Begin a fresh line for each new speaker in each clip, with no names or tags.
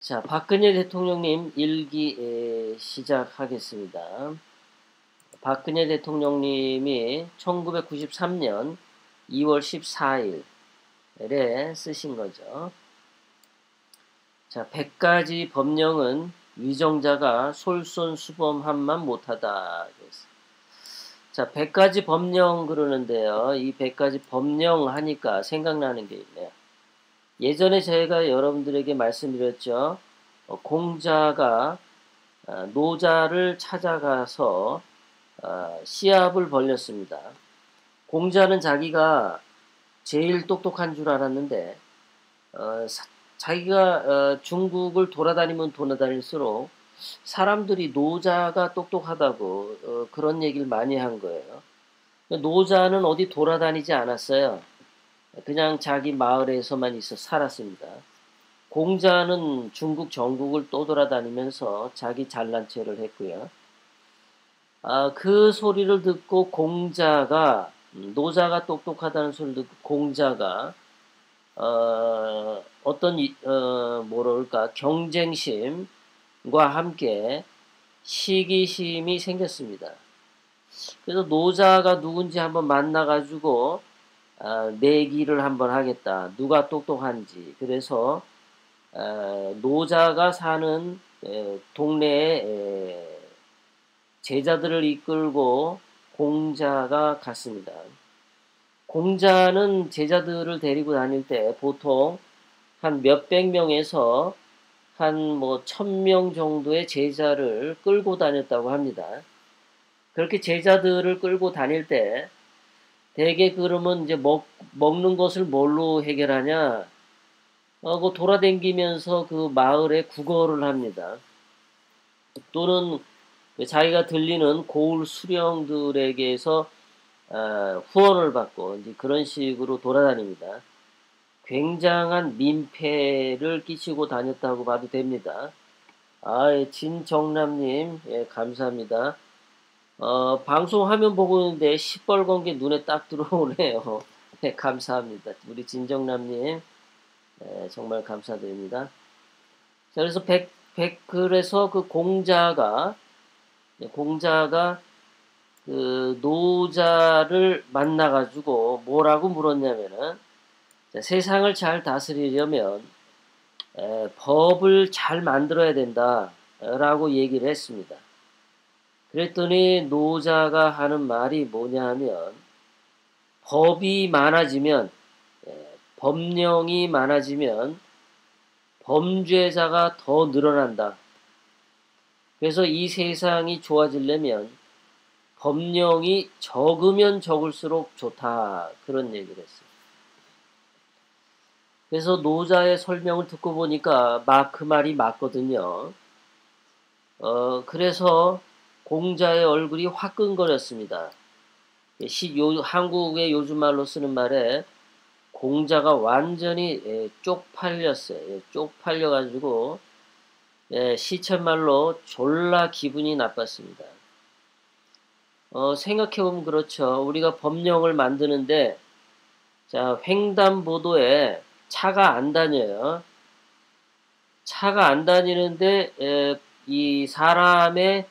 자, 박근혜 대통령님 일기 시작하겠습니다. 박근혜 대통령님이 1993년 2월 14일에 쓰신 거죠. 자, 100가지 법령은 위정자가 솔선수범함만 못하다. 자, 100가지 법령 그러는데요. 이 100가지 법령 하니까 생각나는 게 있네요. 예전에 저희가 여러분들에게 말씀드렸죠. 어, 공자가 어, 노자를 찾아가서 어, 시합을 벌렸습니다. 공자는 자기가 제일 똑똑한 줄 알았는데 자기가 중국을 돌아다니면 돌아다닐수록 사람들이 노자가 똑똑하다고 그런 얘기를 많이 한 거예요. 노자는 어디 돌아다니지 않았어요. 그냥 자기 마을에서만 있어 살았습니다. 공자는 중국 전국을 떠돌아다니면서 자기 잘난 체를 했고요. 아, 그 소리를 듣고 공자가 음, 노자가 똑똑하다는 소리를 듣고 공자가 어, 어떤 어, 뭐랄까 경쟁심과 함께 시기심이 생겼습니다. 그래서 노자가 누군지 한번 만나가지고 어, 내기를 한번 하겠다. 누가 똑똑한지. 그래서 어, 노자가 사는 에, 동네에 에, 제자들을 이끌고 공자가 갔습니다. 공자는 제자들을 데리고 다닐 때 보통 한 몇백 명에서 한 뭐 천 명 정도의 제자를 끌고 다녔다고 합니다. 그렇게 제자들을 끌고 다닐 때 대개 그러면 이제 먹, 먹는 것을 뭘로 해결하냐? 어, 그 돌아다니면서 그 마을에 국어를 합니다. 또는 자기가 들리는 고을 수령들에게서 어, 후원을 받고 이제 그런 식으로 돌아다닙니다. 굉장한 민폐를 끼치고 다녔다고 봐도 됩니다. 아, 예, 진정남님, 예, 감사합니다. 어, 방송 화면 보고 있는데 시뻘건 게 눈에 딱 들어오네요. 네, 감사합니다. 우리 진정남님, 네, 정말 감사드립니다. 자, 그래서 백, 백, 그래서 그 공자가, 네, 공자가 그 노자를 만나가지고 뭐라고 물었냐면은, 자, 세상을 잘 다스리려면 에, 법을 잘 만들어야 된다. 라고 얘기를 했습니다. 그랬더니 노자가 하는 말이 뭐냐 하면 법이 많아지면 예, 법령이 많아지면 범죄자가 더 늘어난다. 그래서 이 세상이 좋아지려면 법령이 적으면 적을수록 좋다. 그런 얘기를 했어요. 그래서 노자의 설명을 듣고 보니까 막그 말이 맞거든요. 어, 그래서 공자의 얼굴이 화끈거렸습니다. 시, 요, 한국의 요즘 말로 쓰는 말에 공자가 완전히 예, 쪽팔렸어요. 예, 쪽팔려가지고 예, 시쳇말로 졸라 기분이 나빴습니다. 어, 생각해보면 그렇죠. 우리가 법령을 만드는데 자 횡단보도에 차가 안 다녀요. 차가 안 다니는데 에, 이 사람의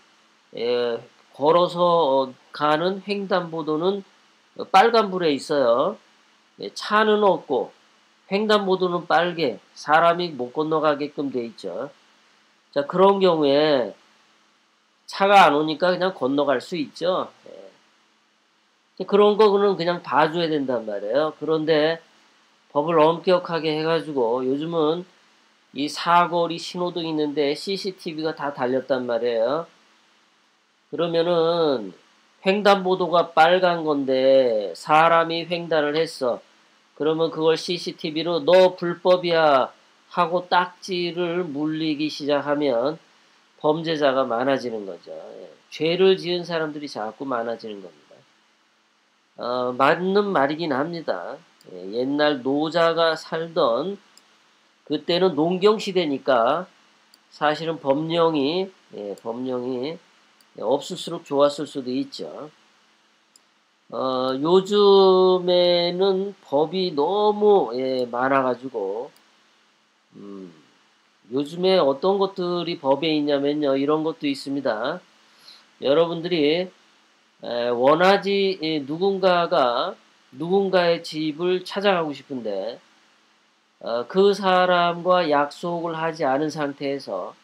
예, 걸어서 가는 횡단보도는 빨간불에 있어요. 예, 차는 없고 횡단보도는 빨개 사람이 못 건너가게끔 돼 있죠. 자 그런 경우에 차가 안 오니까 그냥 건너갈 수 있죠. 예. 그런 거는 그냥 봐줘야 된단 말이에요. 그런데 법을 엄격하게 해가지고 요즘은 이 사거리 신호등 있는데 CCTV가 다 달렸단 말이에요. 그러면은 횡단보도가 빨간 건데 사람이 횡단을 했어. 그러면 그걸 CCTV로 너 불법이야 하고 딱지를 물리기 시작하면 범죄자가 많아지는 거죠. 예. 죄를 지은 사람들이 자꾸 많아지는 겁니다. 어, 맞는 말이긴 합니다. 예, 옛날 노자가 살던 그때는 농경 시대니까 사실은 법령이 예, 법령이 네, 없을수록 좋았을 수도 있죠. 어, 요즘에는 법이 너무 예, 많아가지고 음, 요즘에 어떤 것들이 법에 있냐면요. 이런 것도 있습니다. 여러분들이 원하지 누군가가 누군가의 집을 찾아가고 싶은데 어, 그 사람과 약속을 하지 않은 상태에서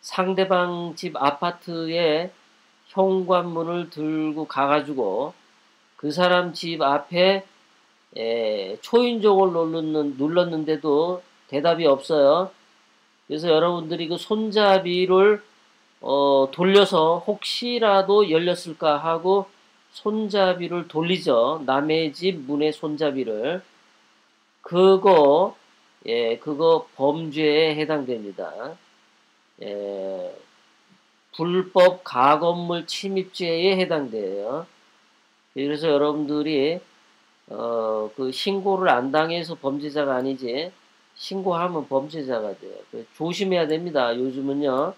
상대방 집 아파트에 현관문을 들고 가가지고 그 사람 집 앞에 초인종을 눌렀는, 눌렀는데도 대답이 없어요. 그래서 여러분들이 그 손잡이를 어, 돌려서 혹시라도 열렸을까 하고 손잡이를 돌리죠. 남의 집 문의 손잡이를. 그거, 예, 그거 범죄에 해당됩니다. 예, 불법 가건물 침입죄에 해당돼요. 그래서 여러분들이 어, 그 신고를 안 당해서 범죄자가 아니지 신고하면 범죄자가 돼요. 조심해야 됩니다. 요즘은요.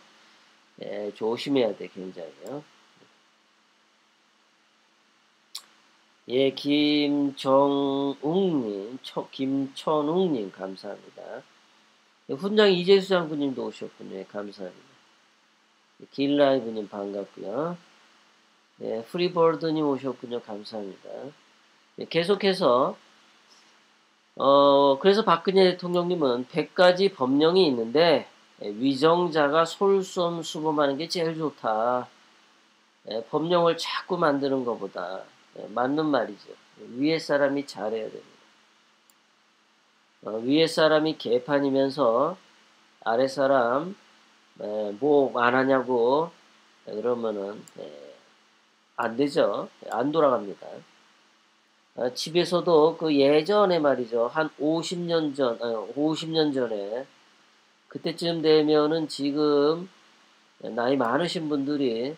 예, 조심해야 돼 굉장히요. 예, 김정웅님, 김천웅님 감사합니다. 훈장 이재수 장군님도 오셨군요. 예, 감사합니다. 길라이브님 반갑고요. 네, 프리버드님 오셨군요. 감사합니다. 네, 계속해서 어, 그래서 박근혜 대통령님은 100가지 법령이 있는데 예, 위정자가 솔선수범하는 게 제일 좋다. 예, 법령을 자꾸 만드는 것보다 예, 맞는 말이죠. 위에 사람이 잘해야 됩니다. 어, 위에 사람이 개판이면서 아래 사람 뭐 안 하냐고 그러면은 안 되죠. 안 돌아갑니다. 어, 집에서도 그 예전에 말이죠. 한 50년 전, 어, 50년 전에 그때쯤 되면은 지금 나이 많으신 분들이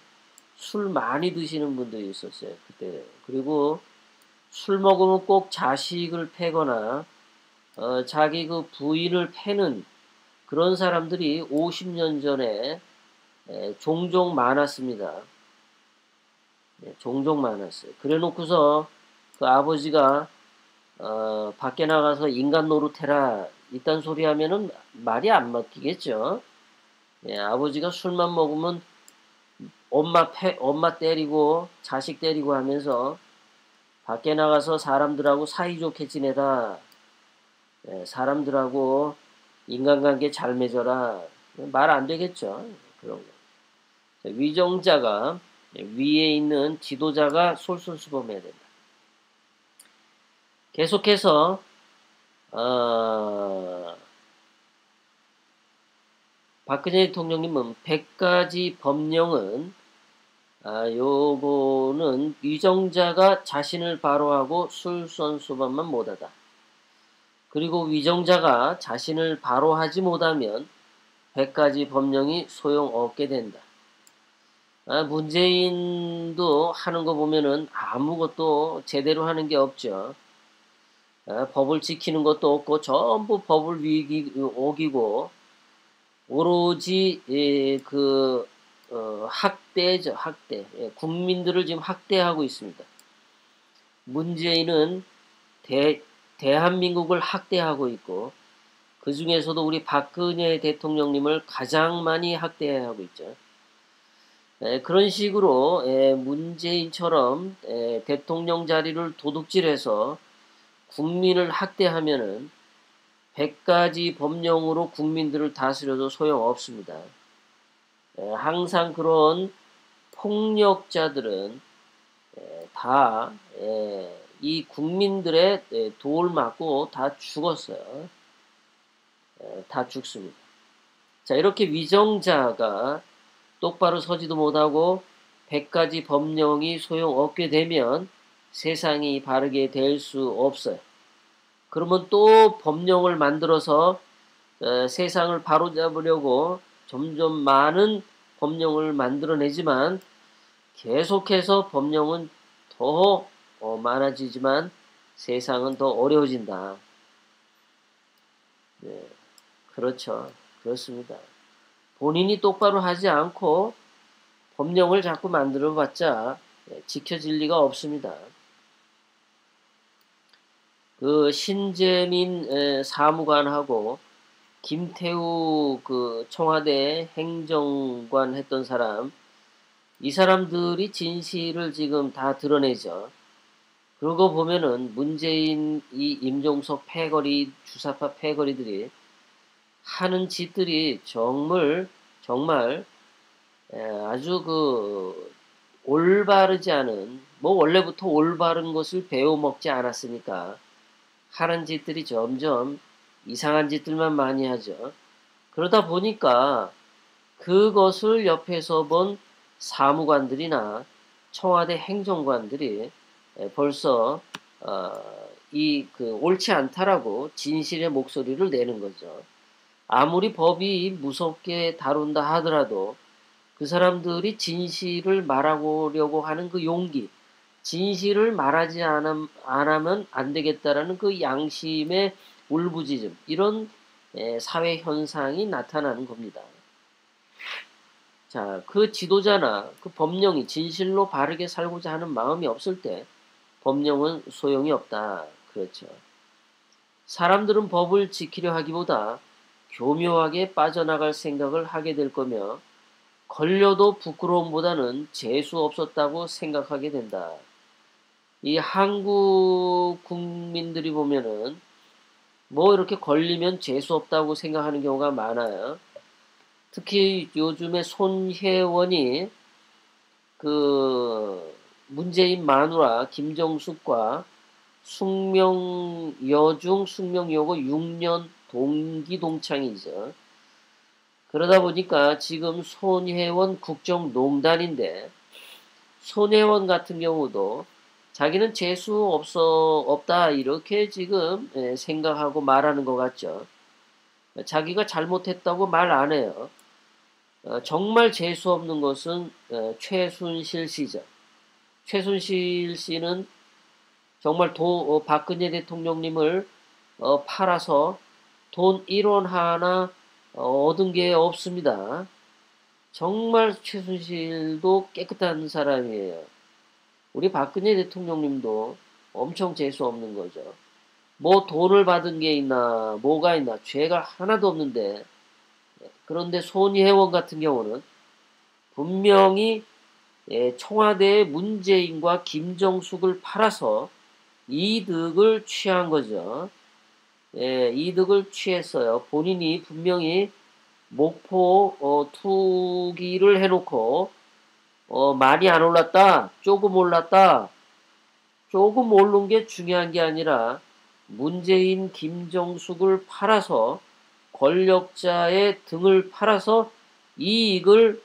술 많이 드시는 분들이 있었어요. 그때. 그리고 술 먹으면 꼭 자식을 패거나 어, 자기 그 부인을 패는 그런 사람들이 50년 전에 에, 종종 많았습니다. 네, 종종 많았어요. 그래 놓고서 그 아버지가 어, 밖에 나가서 인간 노릇해라 이딴 소리 하면은 말이 안 먹히겠죠. 예, 아버지가 술만 먹으면 엄마 패, 엄마 때리고 자식 때리고 하면서 밖에 나가서 사람들하고 사이좋게 지내다. 예, 사람들하고 인간관계 잘 맺어라. 말 안 되겠죠. 그런 거. 위정자가 위에 있는 지도자가 솔선수범해야 된다. 계속해서 어, 박근혜 대통령님은 100가지 법령은 아, 요거는 위정자가 자신을 바로하고 술선수범만 못하다. 그리고 위정자가 자신을 바로 하지 못하면 100가지 법령이 소용없게 된다. 아, 문재인도 하는 거 보면은 아무것도 제대로 하는 게 없죠. 어, 법을 지키는 것도 없고 전부 법을 위기 어기고 오로지 예, 그 어, 학대죠 학대 예, 국민들을 지금 학대하고 있습니다. 문재인은 대, 대한민국을 학대하고 있고 그 중에서도 우리 박근혜 대통령님을 가장 많이 학대하고 있죠. 예, 그런 식으로 예, 문재인처럼 예, 대통령 자리를 도둑질해서 국민을 학대하면은 100가지 법령으로 국민들을 다스려도 소용없습니다. 항상 그런 폭력자들은 다 이 국민들의 도를 맞고 다 죽었어요. 다 죽습니다. 자, 이렇게 위정자가 똑바로 서지도 못하고 100가지 법령이 소용없게 되면 세상이 바르게 될 수 없어요. 그러면 또 법령을 만들어서 어, 세상을 바로잡으려고 점점 많은 법령을 만들어내지만 계속해서 법령은 더 어, 많아지지만 세상은 더 어려워진다. 네, 그렇죠. 그렇습니다. 본인이 똑바로 하지 않고 법령을 자꾸 만들어 봤자 네, 지켜질 리가 없습니다. 그 신재민 사무관하고 김태우 그 청와대 행정관 했던 사람 이 사람들이 진실을 지금 다 드러내죠. 그러고 보면은 문재인 이 임종석 패거리 주사파 패거리들이 하는 짓들이 정말 정말 아주 그 올바르지 않은 뭐 원래부터 올바른 것을 배워 먹지 않았으니까 하는 짓들이 점점 이상한 짓들만 많이 하죠. 그러다 보니까 그것을 옆에서 본 사무관들이나 청와대 행정관들이 벌써 어, 이그 옳지 않다라고 진실의 목소리를 내는 거죠. 아무리 법이 무섭게 다룬다 하더라도 그 사람들이 진실을 말하려고 하는 그 용기, 진실을 말하지 않음, 않으면 안 되겠다라는 그 양심의 울부짖음, 이런 사회 현상이 나타나는 겁니다. 자, 그 지도자나 그 법령이 진실로 바르게 살고자 하는 마음이 없을 때 법령은 소용이 없다. 그렇죠. 사람들은 법을 지키려 하기보다 교묘하게 빠져나갈 생각을 하게 될 거며 걸려도 부끄러움보다는 재수 없었다고 생각하게 된다. 이 한국 국민들이 보면은 뭐 이렇게 걸리면 재수 없다고 생각하는 경우가 많아요. 특히 요즘에 손혜원이 그 문재인 마누라 김정숙과 숙명여중 숙명여고 6년 동기 동창이죠. 그러다 보니까 지금 손혜원 국정농단인데 손혜원 같은 경우도 자기는 재수 없어 없다 이렇게 지금 예, 생각하고 말하는 것 같죠. 자기가 잘못했다고 말 안 해요. 어, 정말 재수 없는 것은 어, 최순실 씨죠. 최순실 씨는 정말 도, 어, 박근혜 대통령님을 팔아서 돈 1원 하나 얻은 게 없습니다. 정말 최순실도 깨끗한 사람이에요. 우리 박근혜 대통령님도 엄청 재수 없는 거죠. 뭐 돈을 받은 게 있나, 뭐가 있나, 죄가 하나도 없는데, 그런데 손희회원 같은 경우는 분명히 예, 청와대 문재인과 김정숙을 팔아서 이득을 취한 거죠. 예, 이득을 취했어요. 본인이 분명히 목포 어, 투기를 해놓고 어, 많이 안 올랐다, 조금 올랐다, 조금 오른 게 중요한 게 아니라 문재인, 김정숙을 팔아서 권력자의 등을 팔아서 이익을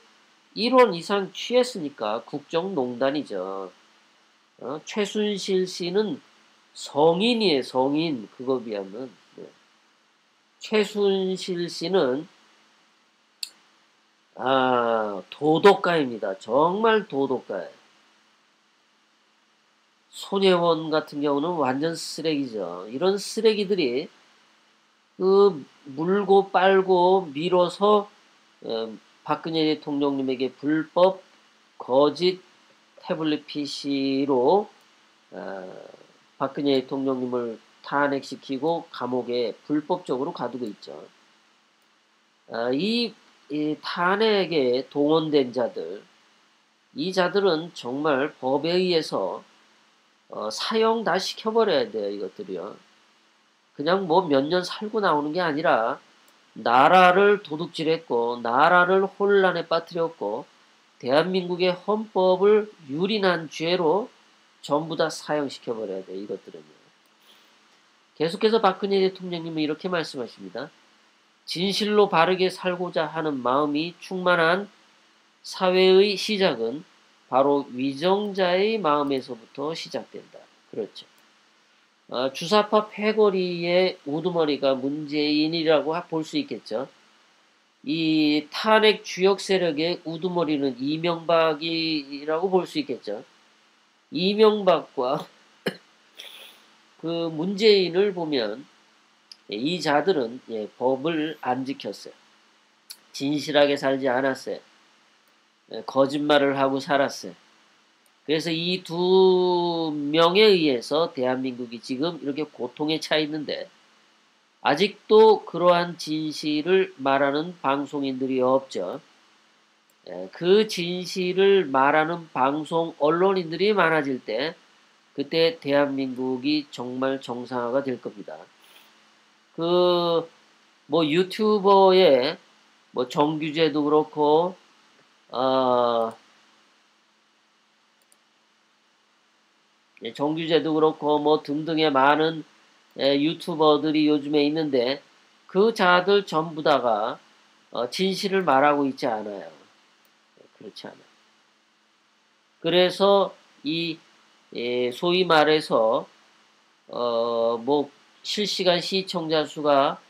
1원 이상 취했으니까 국정농단이죠. 어, 최순실 씨는 성인이에요, 성인. 그거 비하면. 네. 최순실 씨는 아, 도덕가입니다. 정말 도덕가예요. 손예원 같은 경우는 완전 쓰레기죠. 이런 쓰레기들이 그 물고 빨고 밀어서 어, 박근혜 대통령님에게 불법 거짓 태블릿 PC로 어, 박근혜 대통령님을 탄핵시키고 감옥에 불법적으로 가두고 있죠. 어, 이, 이 탄핵에 동원된 자들, 이 자들은 정말 법에 의해서 어, 사형 다 시켜버려야 돼요, 이것들이요. 그냥 뭐 몇 년 살고 나오는 게 아니라 나라를 도둑질했고 나라를 혼란에 빠뜨렸고 대한민국의 헌법을 유린한 죄로 전부 다 사형시켜 버려야 돼 이것들은요. 계속해서 박근혜 대통령님은 이렇게 말씀하십니다. 진실로 바르게 살고자 하는 마음이 충만한 사회의 시작은 바로 위정자의 마음에서부터 시작된다. 그렇죠. 어, 주사파 패거리의 우두머리가 문재인이라고 볼 수 있겠죠. 이 탄핵 주역 세력의 우두머리는 이명박이라고 볼 수 있겠죠. 이명박과 그 문재인을 보면 이 자들은 예, 법을 안 지켰어요. 진실하게 살지 않았어요. 예, 거짓말을 하고 살았어요. 그래서 이 두 명에 의해서 대한민국이 지금 이렇게 고통에 차 있는데 아직도 그러한 진실을 말하는 방송인들이 없죠. 예, 그 진실을 말하는 방송 언론인들이 많아질 때 그때 대한민국이 정말 정상화가 될 겁니다. 그 뭐 유튜버의 뭐 정규제도 그렇고 어 정규제도 그렇고 뭐 등등의 많은 예, 유튜버들이 요즘에 있는데 그 자들 전부 다가 어 진실을 말하고 있지 않아요. 그렇지 않아요. 그래서 이 예, 소위 말해서 어, 뭐 실시간 시청자 수가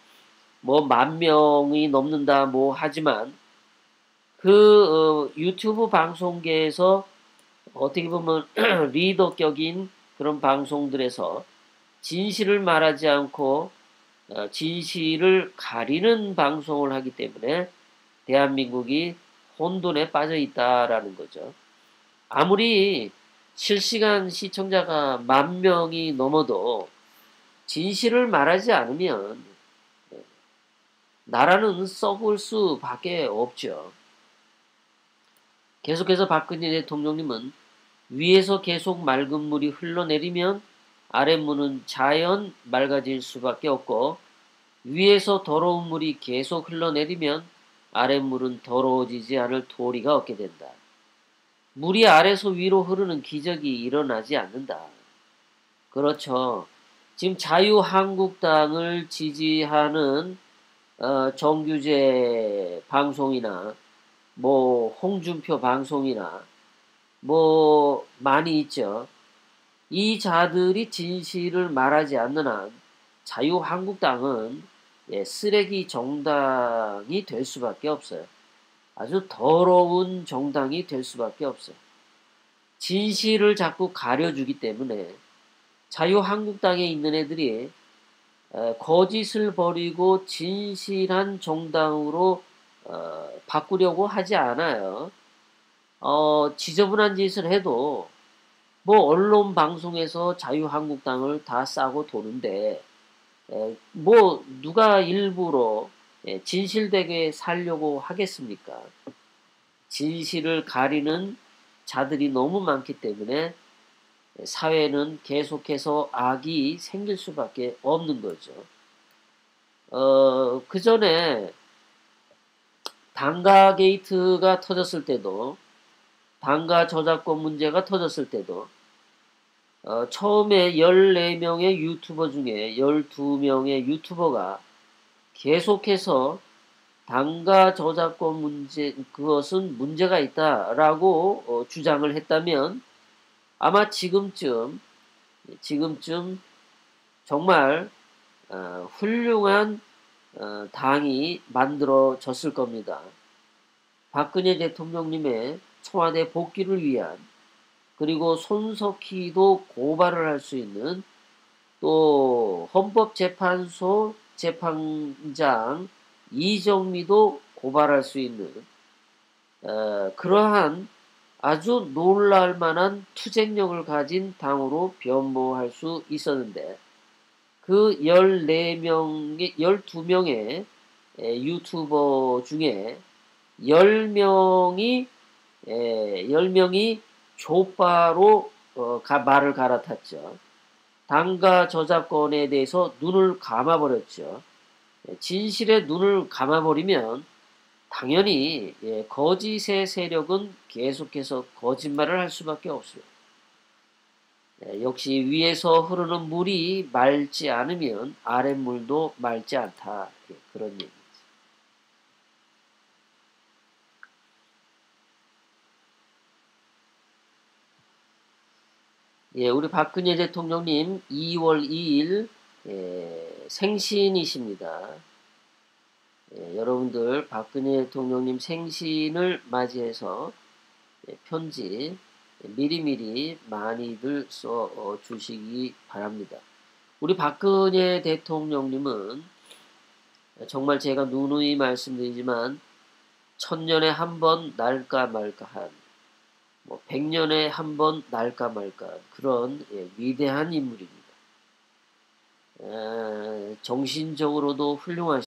뭐 만 명이 넘는다 뭐 하지만 그 어, 유튜브 방송계에서 어떻게 보면 리더격인 그런 방송들에서 진실을 말하지 않고 어, 진실을 가리는 방송을 하기 때문에 대한민국이 혼돈에 빠져 있다라는 거죠. 아무리 실시간 시청자가 만 명이 넘어도 진실을 말하지 않으면 나라는 썩을 수밖에 없죠. 계속해서 박근혜 대통령님은 위에서 계속 맑은 물이 흘러내리면 아랫물은 자연 맑아질 수밖에 없고 위에서 더러운 물이 계속 흘러내리면 아랫물은 더러워지지 않을 도리가 없게 된다. 물이 아래서 위로 흐르는 기적이 일어나지 않는다. 그렇죠. 지금 자유한국당을 지지하는 어, 정규제 방송이나 뭐 홍준표 방송이나 뭐 많이 있죠. 이 자들이 진실을 말하지 않는 한 자유한국당은 예, 쓰레기 정당이 될 수밖에 없어요. 아주 더러운 정당이 될 수밖에 없어요. 진실을 자꾸 가려주기 때문에 자유한국당에 있는 애들이 거짓을 버리고 진실한 정당으로 어, 바꾸려고 하지 않아요. 어, 지저분한 짓을 해도 뭐 언론 방송에서 자유한국당을 다 싸고 도는데 에, 뭐 누가 일부러 예, 진실되게 살려고 하겠습니까? 진실을 가리는 자들이 너무 많기 때문에 사회는 계속해서 악이 생길 수밖에 없는 거죠. 어, 그 전에 단가 게이트가 터졌을 때도 단가 저작권 문제가 터졌을 때도 어, 처음에 14명의 유튜버 중에 12명의 유튜버가 계속해서 단가 저작권 문제 그것은 문제가 있다라고 어, 주장을 했다면 아마 지금쯤 지금쯤 정말 어, 훌륭한 어, 당이 만들어졌을 겁니다. 박근혜 대통령님의 청와대 복귀를 위한 그리고 손석희도 고발을 할 수 있는 또 헌법재판소 재판장 이정미도 고발할 수 있는 어, 그러한 아주 놀랄 만한 투쟁력을 가진 당으로 변모할 수 있었는데 그 14명의 12명의 유튜버 중에 10명이 에, 10명이 조파로 어, 가, 말을 갈아탔죠. 당가 저작권에 대해서 눈을 감아버렸죠. 예, 진실에 눈을 감아버리면 당연히 예, 거짓의 세력은 계속해서 거짓말을 할 수밖에 없어요. 예, 역시 위에서 흐르는 물이 맑지 않으면 아랫물도 맑지 않다. 그런 얘기. 예, 우리 박근혜 대통령님 2월 2일 예, 생신이십니다. 예, 여러분들 박근혜 대통령님 생신을 맞이해서 예, 편지 미리미리 많이들 써 어, 주시기 바랍니다. 우리 박근혜 대통령님은 정말 제가 누누이 말씀드리지만 천년에 한 번 날까 말까한 뭐 100년에 한 번 날까 말까 그런 예, 위대한 인물입니다. 어, 정신적으로도 훌륭하시